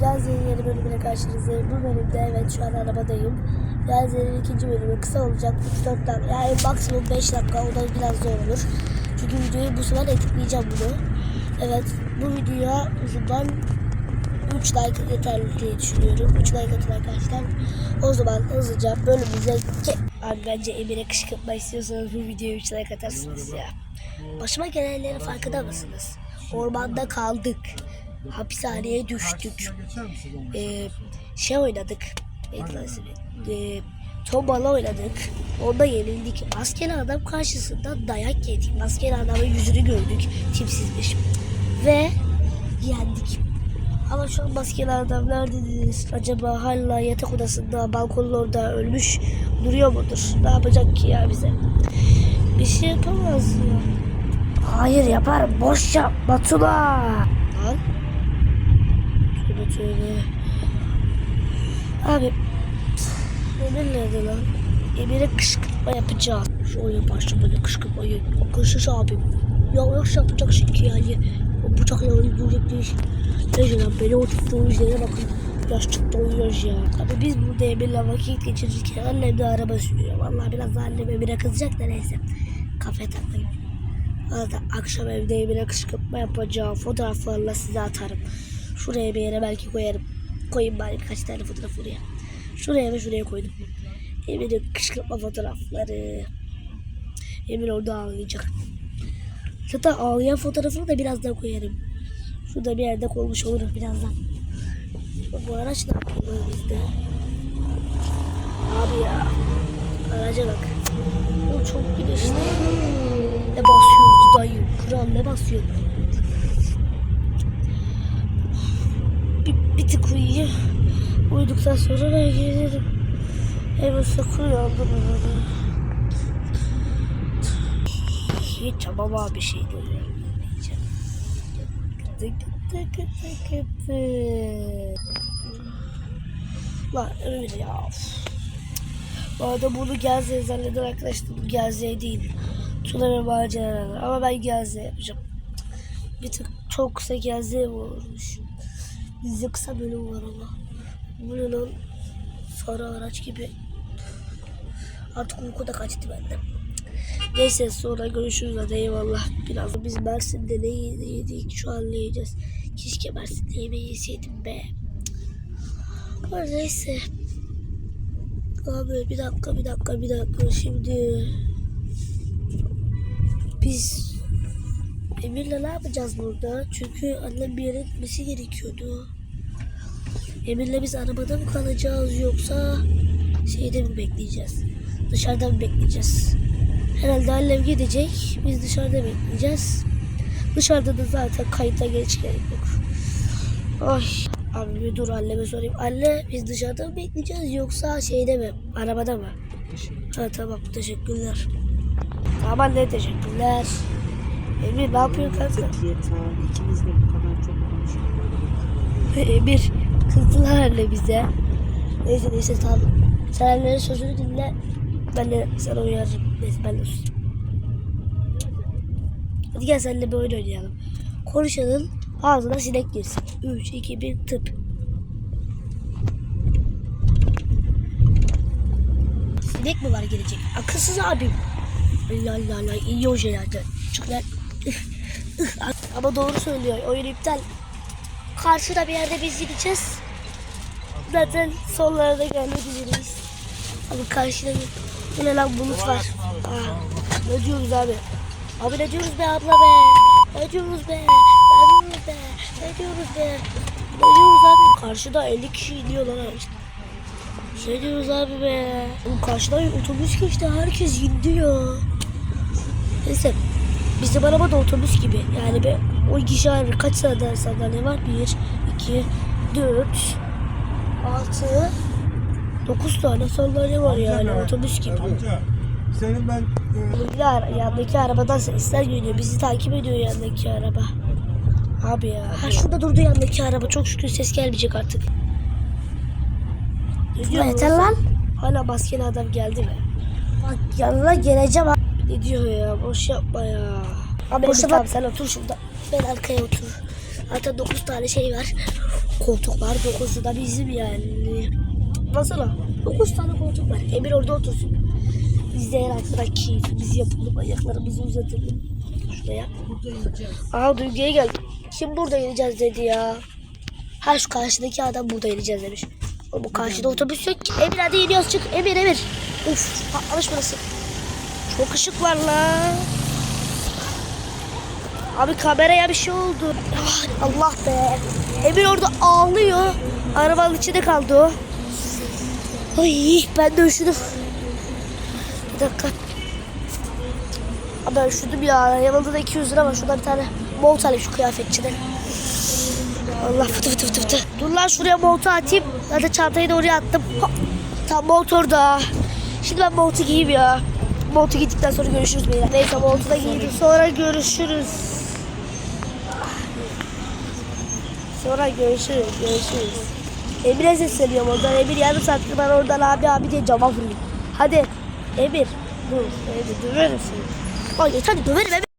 Gazi'nin yeni bölümüne karşınızdayım. Bu bölümde evet şu an arabadayım. Gazi'nin ikinci bölümü kısa olacak. 3-4 dakika yani maksimum 5 dakika o da biraz zor olur. Çünkü videoyu bu sefer editleyeceğim bunu. Evet bu videoya zaman 3 like yeterli diye düşünüyorum. 3 like atın arkadaşlar. O zaman hızlıca bölümümüze Abi bence Emir'e kışkırtma istiyorsanız bu videoya 3 like atarsınız ya. Başıma gelenlerin farkında mısınız? Ormanda kaldık. Hapishaneye düştük. Ee, şey oynadık. Ee, tombala oynadık. Onda yenildik. Maskeli adam karşısında dayak yedik. Maskeli adamın yüzünü gördük. Tipsizmiş. Ve yendik. Ama şu an maskeli adam nerededir? Acaba hala yatak odasında, balkonun orada ölmüş duruyor mudur? Ne yapacak ki ya bize? Bir şey yapamaz ya. Hayır yapar. Boş yap Batula. Lan. Tövbe. Abi. Emir nerede lan? Emir'e kışkırtma yapacağız. Şu oyun başlı böyle kışkırtmayı. Kışış abim. Yavaş yapacak çünkü yani. O bıçakla öldürecek değil. Neyse lan beni oturttuğumuz yere bakın. Yaşlıkta uyuyoruz ya. Abi biz burada Emir'le vakit geçirirken annem de araba sürüyor. Vallahi biraz annem Emir'e kızacak da neyse. Kafe takmayayım. Arada akşam evde Emir'e kışkırtma yapacağım. Fotoğraflarla size atarım. Şuraya bir yere belki koyarım. Koyayım bari birkaç tane fotoğraf oraya. Şuraya ve şuraya koydum. Emir'in kışkırtma fotoğrafları. Emir orada ağlayacak. Zaten ağlayan fotoğrafını da birazdan koyarım. Şurada bir yerde koymuş olurum birazdan. Bu araç ne yapıyor bizde? Abi ya. Araca bak. O çok güneşli. Ne basıyoruz dayı? Kral ne basıyor? Bir, bir tık uyuyayım. Uyuduktan sonra ben gelirim. Hemen sakın uyandırın Hiç ama bir şey. Kıtı kıtı kıtı kıtı. Lan öyle ya. Bu arada bunu Gezze'ye zanneden arkadaşlar bu Gezze'ye değil. Tuna ve maceralar. Ama ben Gezze yapacağım. Bir tık çok kısa Gezze olmuş. Bizde kısa bölüm var ama. Bu ne lan? Sarı araç gibi. Artık uyku da kaçtı benden. Neyse sonra görüşürüz hadi eyvallah. Biraz biz Mersin'de ne yedik şu an ne yiyeceğiz. Keşke Mersin'de yemeği yeseydim be. Ama neyse. Abi bir dakika bir dakika bir dakika şimdi. Biz Emir'le ne yapacağız burada? Çünkü annem bir yere gitmesi gerekiyordu. Emir'le biz arabada mı kalacağız yoksa şeyde mi bekleyeceğiz? Dışarıda mı bekleyeceğiz? Herhalde annem gidecek. Biz dışarıda bekleyeceğiz. Dışarıda da zaten kayıta geç gerek yok. Ay abi bir dur anneme sorayım. Anne biz dışarıda mı bekleyeceğiz yoksa şeyde mi? Arabada mı? Ha tamam teşekkürler. Tamam anne teşekkürler. Emir ne yapıyorsun kanka? Yeter. İkimiz de bu kadar çok konuşuyoruz. Emir kızdılar bize. Neyse neyse tamam. Sen sözünü dinle. Ben de sana uyarırım. Neyse ben de susayım. Hadi gel seninle bir oyun oynayalım. Konuşanın ağzına sinek girsin. 3, 2, 1 tıp. Sinek mi var gelecek? Akılsız abim. La la la iyi hoca yani. Çok. Ama doğru söylüyor. Oyun iptal. Karşıda bir yerde biz gideceğiz. Zaten sonlara gelmek üzereyiz. Abi karşıda bir bu ne lan bulut var. Aa, ne diyoruz abi? Abi ne diyoruz be abla be? Ne diyoruz be? Ne diyoruz be? Ne diyoruz abi? Karşıda 50 kişi iniyor lan araçta. Ne diyoruz abi be? Oğlum karşıda otobüs geçti herkes ya. Neyse bizim araba da otobüs gibi. Yani be 10 kişi ayrı kaç sandalye sandalye var? 1, 2, 4, 6, 9 tane sandalye var yani otobüs gibi. Senin ben e, yandaki arabadan sesler geliyor. Bizi takip ediyor yandaki araba. Abi ya. Ha şurada durdu yandaki araba. Çok şükür ses gelmeyecek artık. Yeter lan. Hala maskeli adam geldi mi? Bak yanına geleceğim. Ne diyor ya? Boş yapma ya. Abi boş tamam sen otur şurada. Ben arkaya otur. Zaten 9 tane şey var. Koltuk var. 9'u da bizim yani. Nasıl? 9 tane koltuk var. Emir orada otursun. Biz de her arkada keyfimizi yapalım. Ayaklarımızı uzatalım. Şuraya. Aa Duygu'ya geldi. Kim burada ineceğiz dedi ya. Ha şu karşıdaki adam burada ineceğiz demiş. Bu karşıda otobüs yok ki. Emir hadi iniyoruz çık. Emir Emir. Uf patlamış burası. Çok ışık var la. Abi kameraya bir şey oldu. Ah, Allah be. Emir orada ağlıyor. Arabanın içinde kaldı o. Ay ben de üşüdüm. Bir dakika. Ben üşüdüm ya. Yanımda da 200 lira var. Şuradan bir tane mont alayım şu kıyafetçiden. Allah fıtı fıtı fıtı fıtı. Dur lan şuraya montu atayım. Zaten çantayı da oraya attım. Tam mont orada. Şimdi ben montu giyeyim ya. Montu giydikten sonra görüşürüz beyler. Neyse montu da giydim. Sonra görüşürüz. Sonra görüşürüz. Görüşürüz. Emir'e sesleniyorum oradan. Emir yarım saattir ben oradan abi abi diye cama vuruyor. Hadi Emir. Dur. Emir döverim seni. Ay yeter döverim Emir.